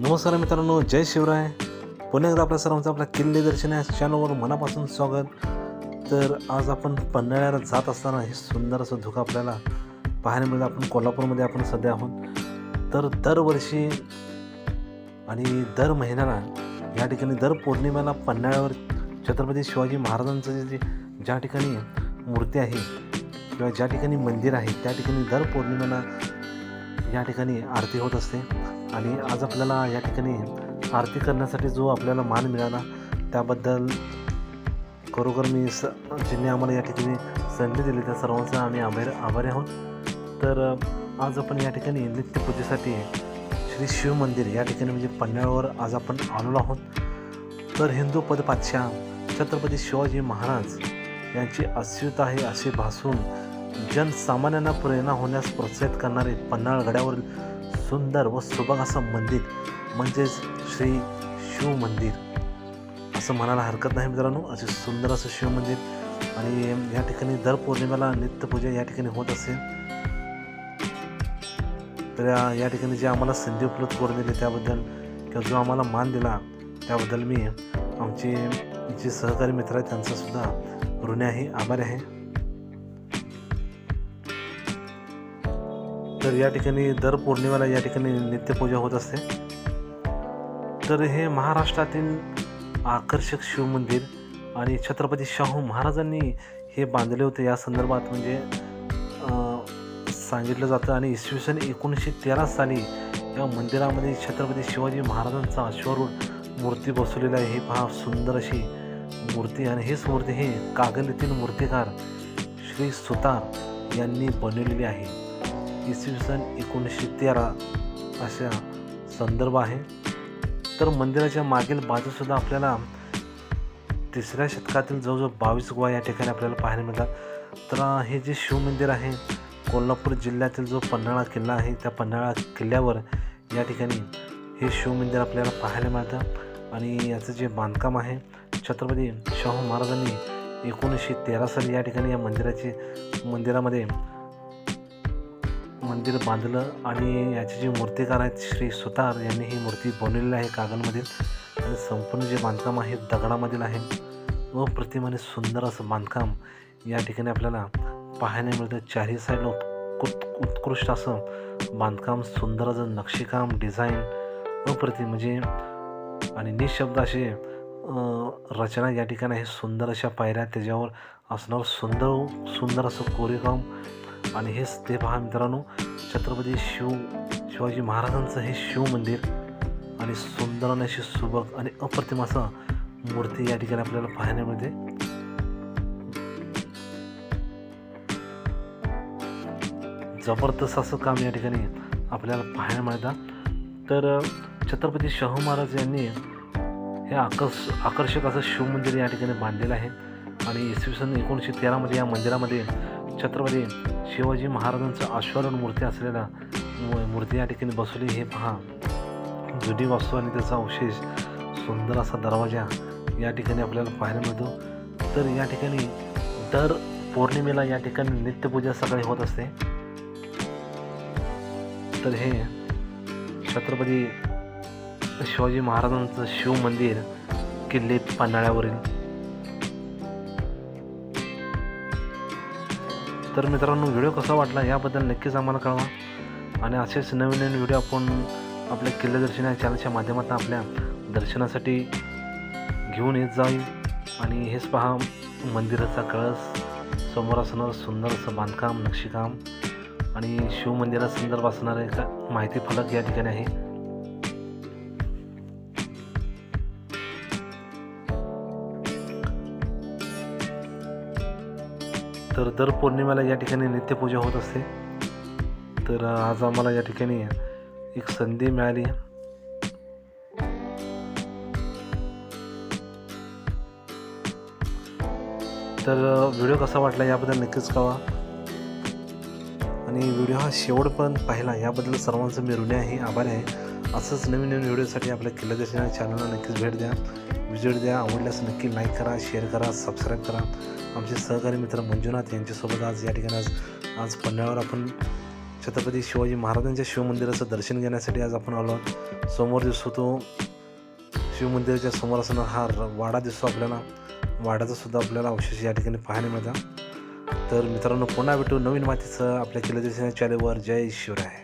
नमस्कार मित्रांनो जय शिवराय. पुन्हा एकदा आपल्या सर्वांचं आपल्या किल्ले दर्शन या चॅनलवर मनापासून स्वागत. तर आज आपण पन्हाळ्याला जात असताना हे सुंदर असं धुकं आपल्याला पाहायला मिळतं आपण कोल्हापूरमध्ये आपण सध्या आहोत. तर दरवर्षी आणि दर महिन्याला या ठिकाणी दर पौर्णिमेला पन्हाळ्यावर छत्रपती शिवाजी महाराजांचं जे ज्या ठिकाणी मूर्ती आहे किंवा ज्या ठिकाणी मंदिर आहे त्या ठिकाणी दर पौर्णिमेला या ठिकाणी आरती होत असते. आणि आज आपल्याला या ठिकाणी आरती करण्यासाठी जो आपल्याला मान मिळाला त्याबद्दल खरोखर मी स ज्यांनी आम्हाला या ठिकाणी संधी दिली त्या सर्वांचा आम्ही आभार आभारी आहोत. तर आज आपण या ठिकाणी नित्यपूजेसाठी श्री शिव मंदिर या ठिकाणी म्हणजे पन्हाळवर आज आपण आलेलो आहोत. तर हिंदू पदपातशाह छत्रपती शिवाजी महाराज यांची अस्युत आहे असे भासून जनसामान्यांना प्रेरणा होण्यास प्रोत्साहित करणारे पन्हाळ गड्यावरील सुंदर व सुबक असं मंदिर म्हणजेच श्री शिव मंदिर. असं म्हणायला हरकत नाही मित्रांनो असे सुंदर असं शिव मंदिर. आणि या ठिकाणी दर पौर्णिमेला नित्यपूजा या ठिकाणी होत असेल तर या या ठिकाणी जे आम्हाला संधी उपलब्ध करून दिली त्याबद्दल किंवा जो आम्हाला मान दिला त्याबद्दल मी आमचे जे सहकारी मित्र आहेत त्यांचासुद्धा ऋणी आहे आभारी आहे. तर या ठिकाणी दर पौर्णिमेला या ठिकाणी नित्यपूजा होत असते. तर हे महाराष्ट्रातील आकर्षक शिवमंदिर आणि छत्रपती शाहू महाराजांनी हे बांधले होते. या संदर्भात म्हणजे सांगितलं जातं आणि इसवी सन एकोणीसशे तेरा साली या मंदिरामध्ये छत्रपती शिवाजी महाराजांचा अश्वारूढ मूर्ती बसवलेली आहे. ही पहा सुंदर अशी मूर्ती आणि हीच मूर्ती ही कागल येथील मूर्तिकार श्री सुतार यांनी बनवलेली आहे. इसवी सन एकोणीसशे तेरा अशा संदर्भ आहे. तर मंदिराच्या मागील बाजूसुद्धा आपल्याला तिसऱ्या शतकातील जवळजवळ बावीस गुहा या ठिकाणी आपल्याला पाहायला मिळतात. तर हे जे शिवमंदिर आहे कोल्हापूर जिल्ह्यातील जो पन्हाळा किल्ला आहे त्या पन्हाळा किल्ल्यावर या ठिकाणी हे शिवमंदिर आपल्याला पाहायला मिळतं. आणि याचं जे बांधकाम आहे छत्रपती शाहू महाराजांनी एकोणीसशे तेरा साली या ठिकाणी या मंदिराचे मंदिरामध्ये मंदिर बांधलं आणि याचे जे मूर्तिकार आहेत श्री सुतार यांनी ही मूर्ती बनवलेली आहे कागलमधील. आणि संपूर्ण जे बांधकाम आहे दगडामधील आहे. अप्रतिमाने सुंदर असं बांधकाम या ठिकाणी आपल्याला पाहायला मिळतं. चारही साईडला उत्कृत उत्कृष्ट असं बांधकाम सुंदर असं नक्षीकाम डिझाईन अप्रतिम म्हणजे आणि निशब्द असे रचना या ठिकाणी आहे. सुंदर अशा पायऱ्या त्याच्यावर असणार सुंदर सुंदर असं कोरीकाम आणि हेच ते पहा मित्रांनो छत्रपती शिव शिवाजी महाराजांचं हे शिव मंदिर आणि सुंदर आणि अशी सुबक आणि अप्रतिम असं मूर्ती या ठिकाणी आपल्याला पाहायला मिळते. जबरदस्त असं काम या ठिकाणी आपल्याला पाहायला मिळतं तर छत्रपती शाहू महाराज यांनी हे आकर्ष आकर्षक असं शिवमंदिर या ठिकाणी बांधलेलं आहे. आणि इसवी सन एकोणीसशे तेरामध्ये या मंदिरामध्ये छत्रपती शिवाजी महाराजांचं आश्वरण मूर्ती असलेला मूर्ती या ठिकाणी बसवली. हे पहा. जुनी वास्तू आणि त्याचा अवशेष. सुंदर असा दरवाजा या ठिकाणी आपल्याला पाहायला मिळतो. तर या ठिकाणी दर पौर्णिमेला या ठिकाणी नित्यपूजा सकाळी होत असते. तर हे छत्रपती शिवाजी महाराजांचं शिव मंदिर किल्ले पन्हाळ्यावरील तर मित्रांनो व्हिडिओ कसा वाटला याबद्दल नक्कीच आम्हाला कळवा. आणि असेच नवीन नवीन व्हिडिओ आपण आपल्या किल्लेदर्शन या चॅनलच्या माध्यमातून आपल्या दर्शनासाठी घेऊन येत जाईल आणि हेच पहा मंदिराचा कळस समोर असणार सुंदर असं बांधकाम नक्षीकाम. आणि शिवमंदिरासंदर्भ असणारे एक माहिती फलक या ठिकाणी आहे. तर दर पौर्णिमेला या ठिकाणी नित्यपूजा होत असते. तर आज आम्हाला या ठिकाणी एक संधी मिळाली. तर व्हिडिओ कसा वाटला याबद्दल नक्कीच कळवा. आणि व्हिडिओ हा शेवटपर्यंत पाहिला याबद्दल सर्वांचं मी ऋणी आहे आभारी आहे. असंच नवीन नवीन व्हिडिओसाठी आपल्या किल्ला चॅनलला नक्कीच भेट द्या. व्हिजिट द्या. आवडल्यास नक्की लाईक करा शेअर करा सबस्क्राईब करा. आमचे सहकारी मित्र मंजुनाथ यांच्यासोबत आज या ठिकाणी आज आज पन्हाळ्यावर आपण छत्रपती शिवाजी महाराजांच्या शिवमंदिराचं दर्शन घेण्यासाठी आज आपण आलो समोर दिसतो तो शिवमंदिराच्या समोर असणारा हा वाडा दिसतो आपल्याला. वाड्याचा सुद्धा आपल्याला अवशेष या ठिकाणी पाहायला मिळतात. तर मित्रांनो पुन्हा भेटू नवीन मातीचं आपल्या किल्ले चॅनलवर जय शिवराय.